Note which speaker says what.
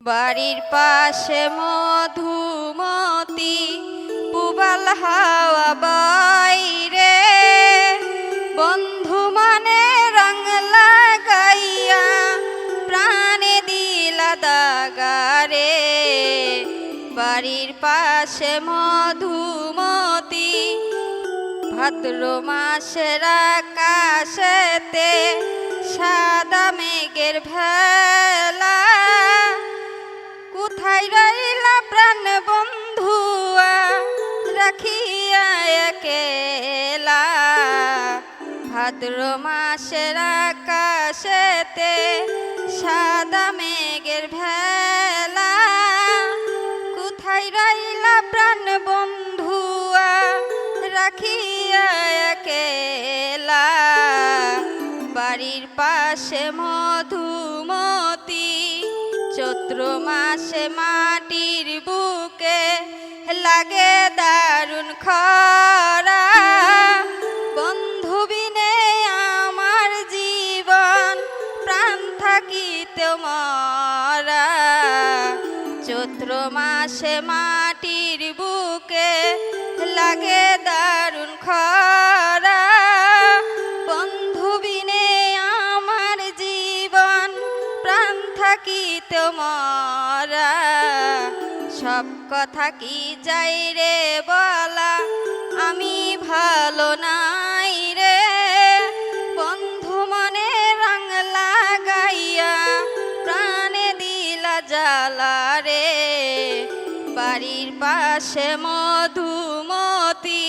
Speaker 1: বাড়ির পাশে মধুমতি, পুবাল হাওয়া বাইরে। বন্ধু মানে রং লাগাইয়া প্রাণে দিলা দাগারে। বাড়ির পাশে মধুমতি, ভাদ্র মাসের আকাশেতে সাদা মেঘের ভেলা একেলা ভাদ্র মাসের আকাশেতে সাদা মেঘের ভেলা। কোথায় রাইলা প্রাণ বন্ধুয়া, রাখিয়া কেলা বাড়ির পাশে মধুমতি, চৈত্র মাসে মাটির বুকে লাগে দারুণ খরা মরা চৈত্র মাসে মাটির বুকে লাগে দারুণ খরা। বন্ধু বিনে আমার জীবন, প্রাণ থাকিতে মরা সব কথা কি যাই রে বলা? আমি ভালো নাই জ্বালা রে। বাড়ির পাশে মধুমতি।